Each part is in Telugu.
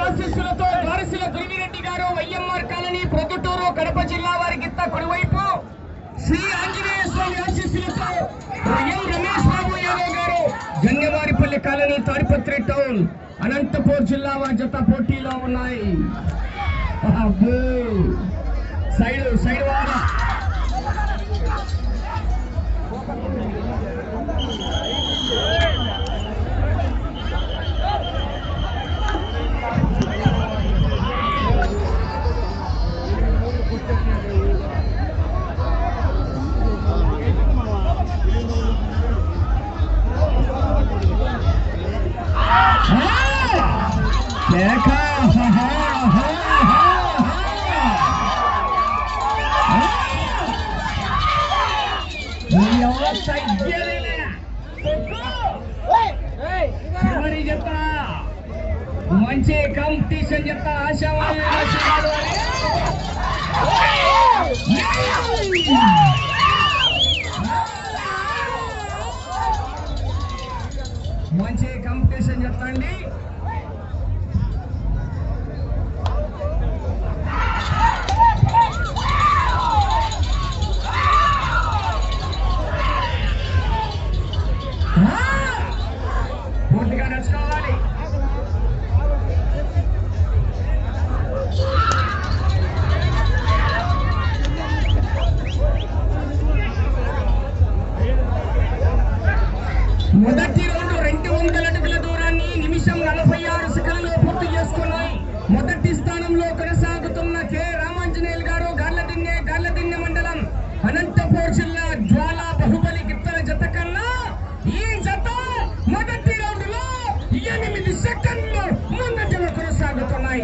ఆశీస్సులతో వారసుల దుర్మిరెడ్డి గారు వైఎంఆర్ కాలనీ ప్రొద్దుటూరు కడప జిల్లా వారి గిత్త కుడివైపు శ్రీ ఆంజనేయ స్వామి ఆశీస్సులతో ఎం రమేష్ బాబు యాదవ్ గారు గంగవారిపల్లి కాలనీ తాడిపత్రి టౌన్ అనంతపూర్ జిల్లా వారి జత పోటీలో ఉన్నాయి. సైడ్ సైడ్ వారా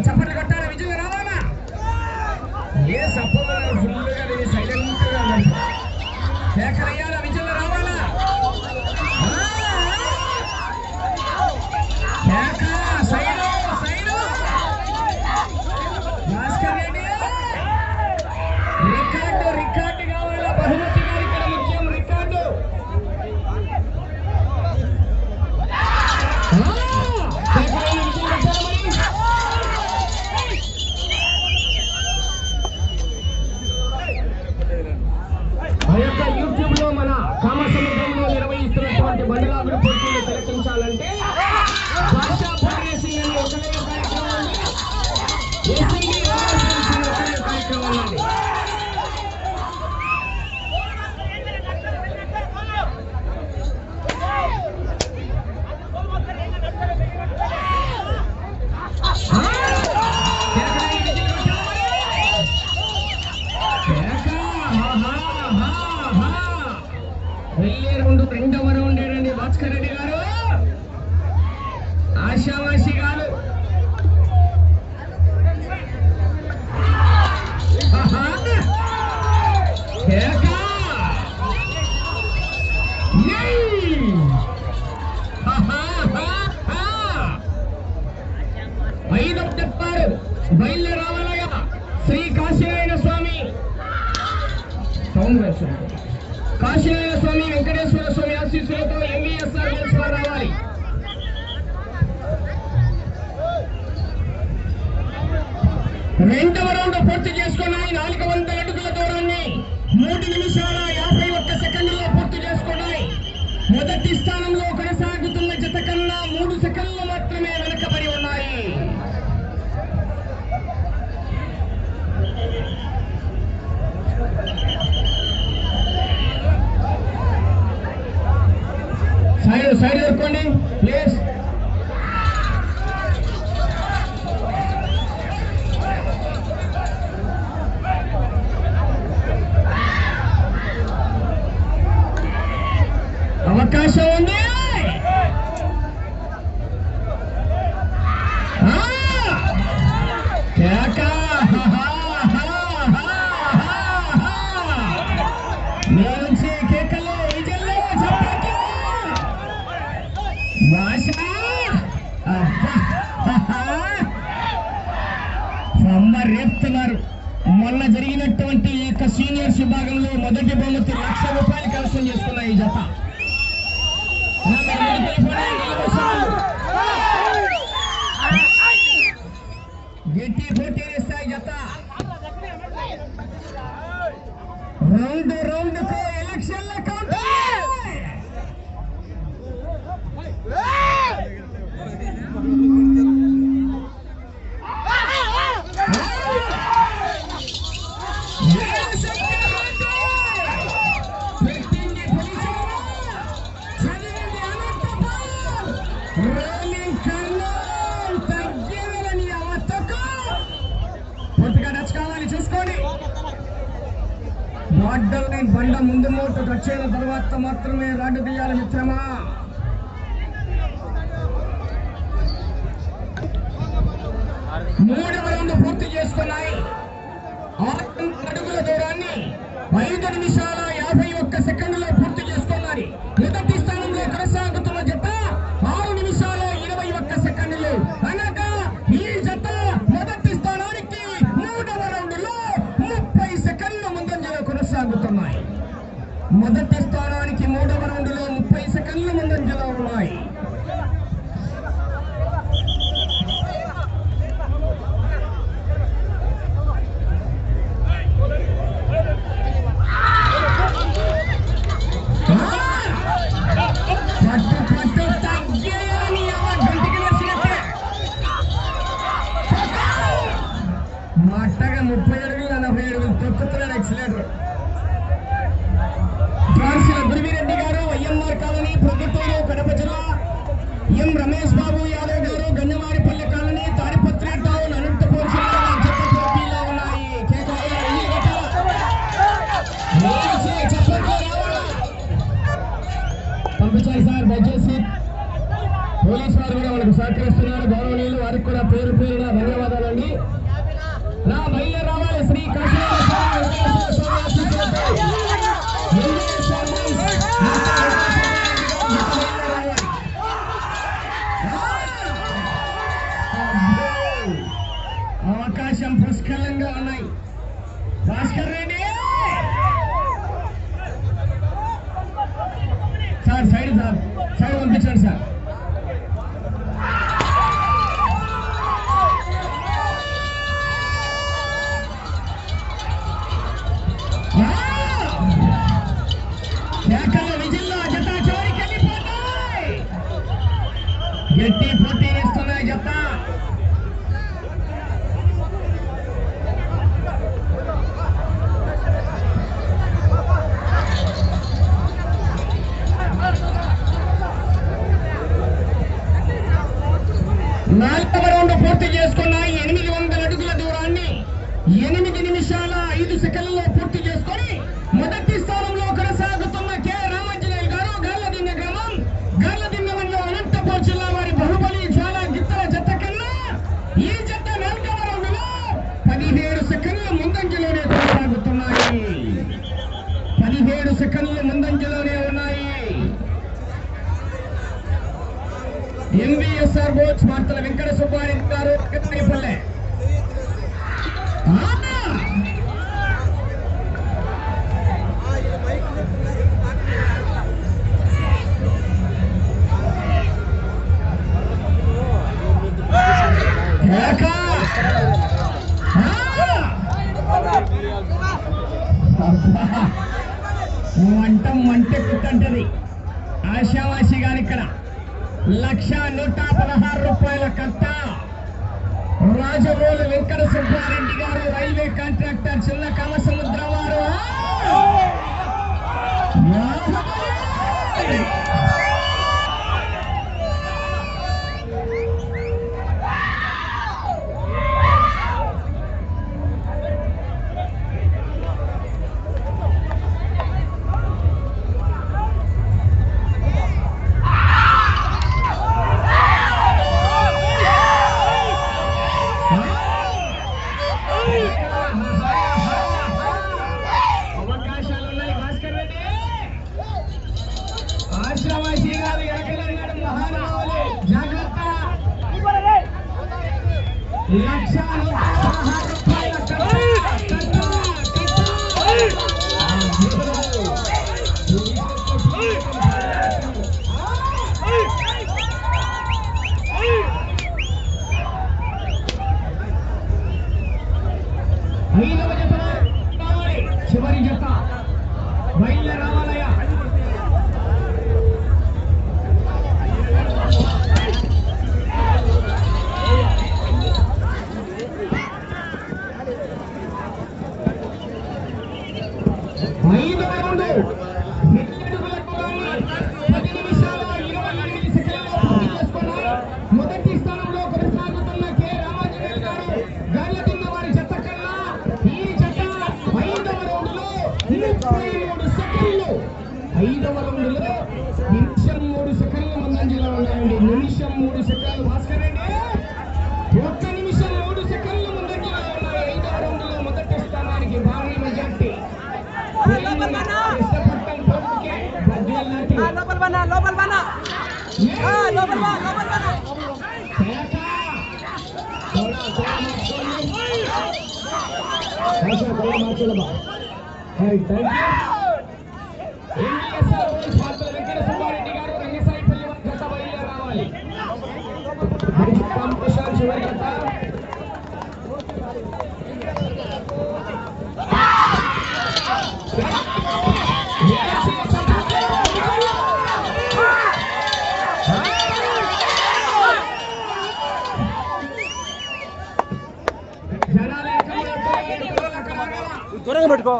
Chapati. ఏయ్! ఆహా! శ్రీ కాశీనారాయణ స్వామి సౌండ్ కాశీనారాయణ స్వామి వెంకటేశ్వర స్వామి ఆశీస్సులతో ఎంవీఎస్ఆర్ గెలుచుకొని రావాలి రెండవ రౌండ్ పూర్తి చేసుకున్నాయి నాలుగు వందల అడుగుల దూరాన్ని మూడు నిమిషాల యాభై మొదటి స్థానంలో కొనసాగుతున్న జత కన్నా మూడు సెకండ్లు మాత్రమే వెనకబడి ఉన్నాయి. సైడ్ సైడ్ దొరుకోండి ప్లేస్ రేపుతున్నారు. మొన్న జరిగినటువంటి ఈ యొక్క సీనియర్స్ విభాగంలో మొదటి బహుమతి లక్ష రూపాయలు కలసం చేసుకున్న ఈ జత. గట్టి పోటీ వేస్తాయి జత. రౌండ్ రౌండ్ ఎలక్షన్లకు చేస్తాయి అడ్డల్ని బండ ముందు మూట వచ్చిన తర్వాత మాత్రమే రాడ్డు తీయాలి మిత్రమా? మూడవ రౌండ్ పూర్తి చేసుకున్నాయి. ఆరు అడుగుల దూరాన్ని ఐదు నిమిషాల యాభై ఒక్క సెకండ్లో పూర్తి చేసుకున్నారు. మొదటి స్థానానికి మూడవ రౌండ్లో ముప్పై సెకండ్ల ముందంజలో ఉన్నాయి. పంపించాలి సార్ దయచేసి పోలీసు వారు కూడా వాళ్ళకు సహకరిస్తున్నారు. గౌరవనీయులు వారికి కూడా పేరు పేరున గట్టి పదిహేడు సెకండ్ల ముందంజలోనే కొనసాగుతున్నాయి పదిహేడు సెకండ్ల ముందంజలోనే ఉన్నాయి ఎంవిఎస్ఆర్ బోచ్ వార్తల వెంకట సుబ్బారెడ్డి గారు పల్లె వంట మంటెక్కుతంటది ఆశావాసి గారు ఇక్కడ. లక్ష నూట పదహారు రూపాయల కట్ట. రాజమౌళి వెంకట సుబ్బారెడ్డి గారు రైల్వే కాంట్రాక్టర్ చిన్న కామసముద్రం వారు. ఆశ్రమాసి గారు ఎక్కడన్నాడు మహానుభావులు జాగ్రత్త లక్ష 右のエンド。বানা লবল বানা। হ্যাঁ লবল বানা লবল বানা। আচ্ছা বল মারতে ಹೊರಗೆ ಬಿಟ್ಕೋ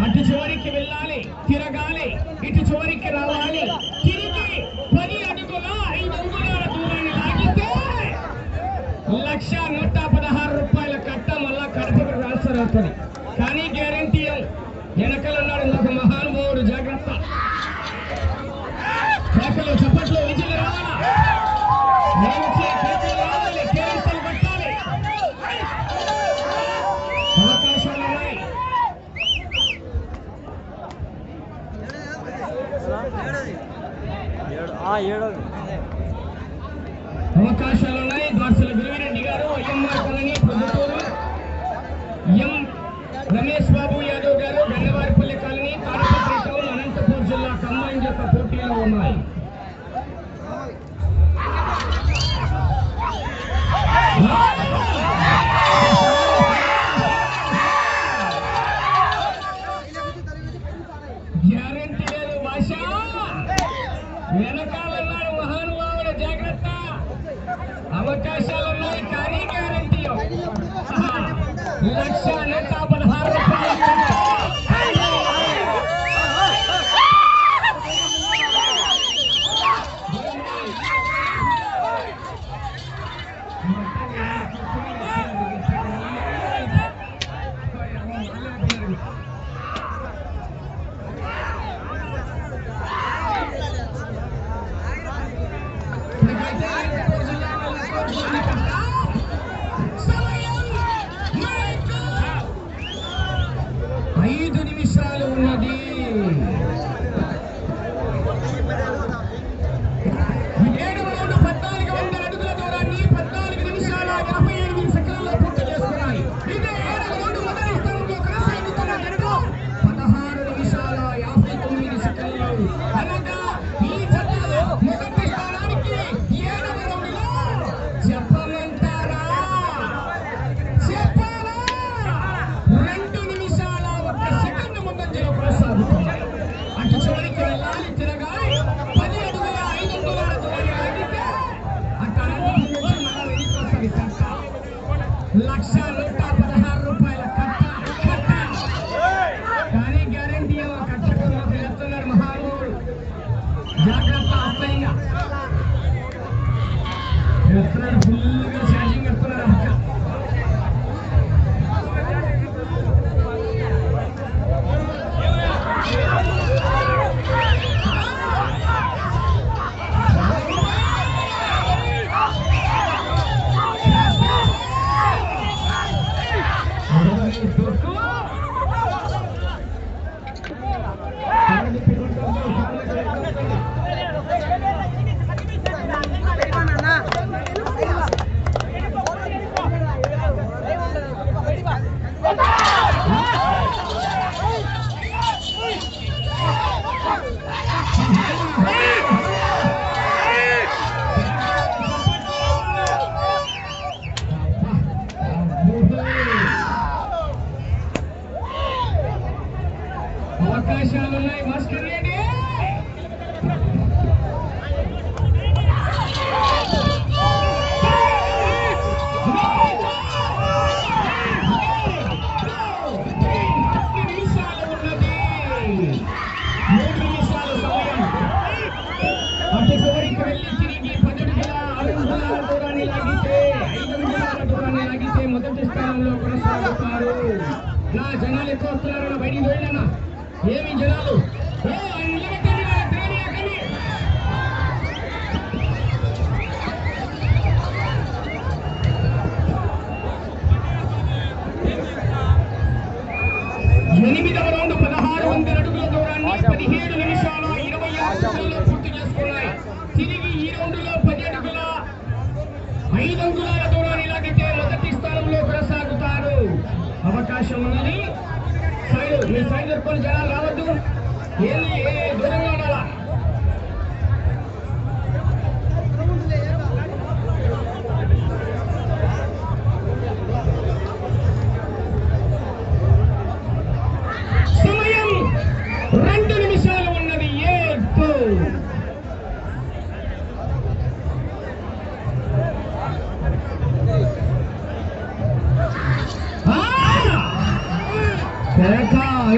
అటు చోరికి వెళ్ళాలి తిరగాలి ఇటు చోరికి రావాలి. తిరిగి పది అడుగుల ఐదు అడుగుల దూరాన్ని లాగితే లక్ష నూట పదహారు రూపాయల కట్ట మళ్ళా కడపకు ట్రాన్స్ఫర్ అవుతుంది కానీ గ్యారంటీ వెనకలన్నాడు ಹಾಂ ಹೇಳೋದು. అవకాశాలు ఉన్నాయి భాస్కర్ రెడ్డి! జనాలు. ఎనిమిదవ రౌండ్ పదహారు వందల అడుగుల దూరాన్ని పదిహేడు నిమిషాల ఇరవై ఆరు సెకండ్లు పూర్తి చేసుకున్నాయి. తిరిగి ఈ రౌండ్లో పది అడుగుల ఐదు అంగుళాల దూరాన్ని లాగితే మొదటి స్థానంలో కొనసాగుతారు. అవకాశం ఉంది మీ సందర్భం జనాలు రావద్దు. ఏ దూరంగా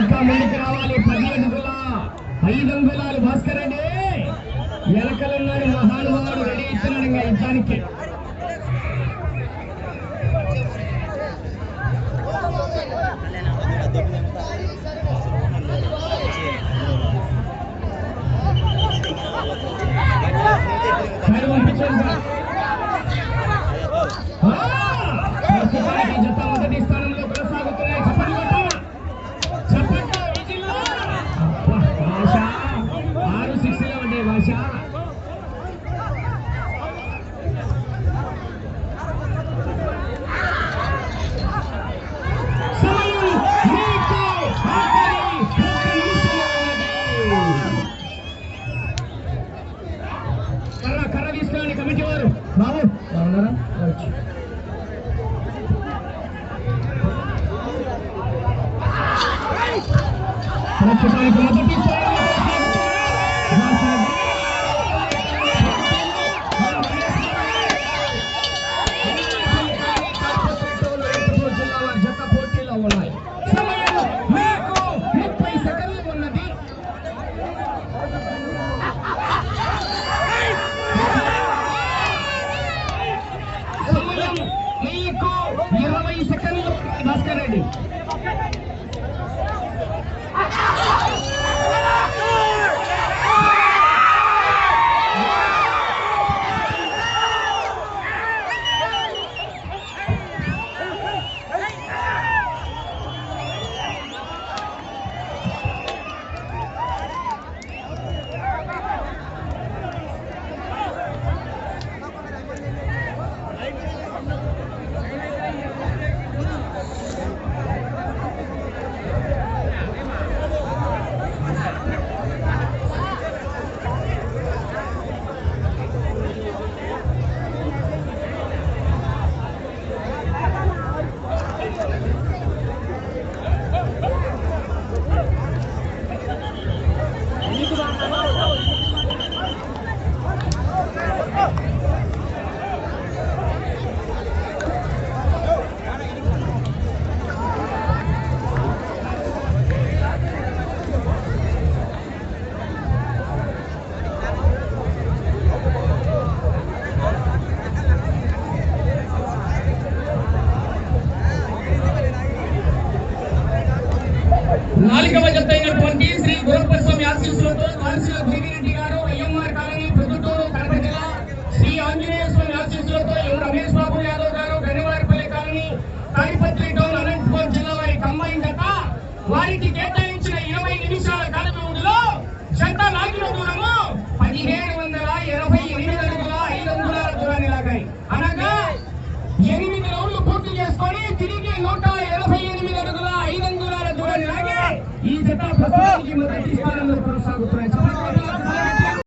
ఇంకా ముందుకు రావాలి. పదిహేను గులా ఐదు అంగుళాలు భాస్కర్ రెడ్డి. వెనకలున్నాడు మహానుభావుడు రెడీ ఇస్తున్నాడు ఇంకా యుద్ధానికి. Gracias.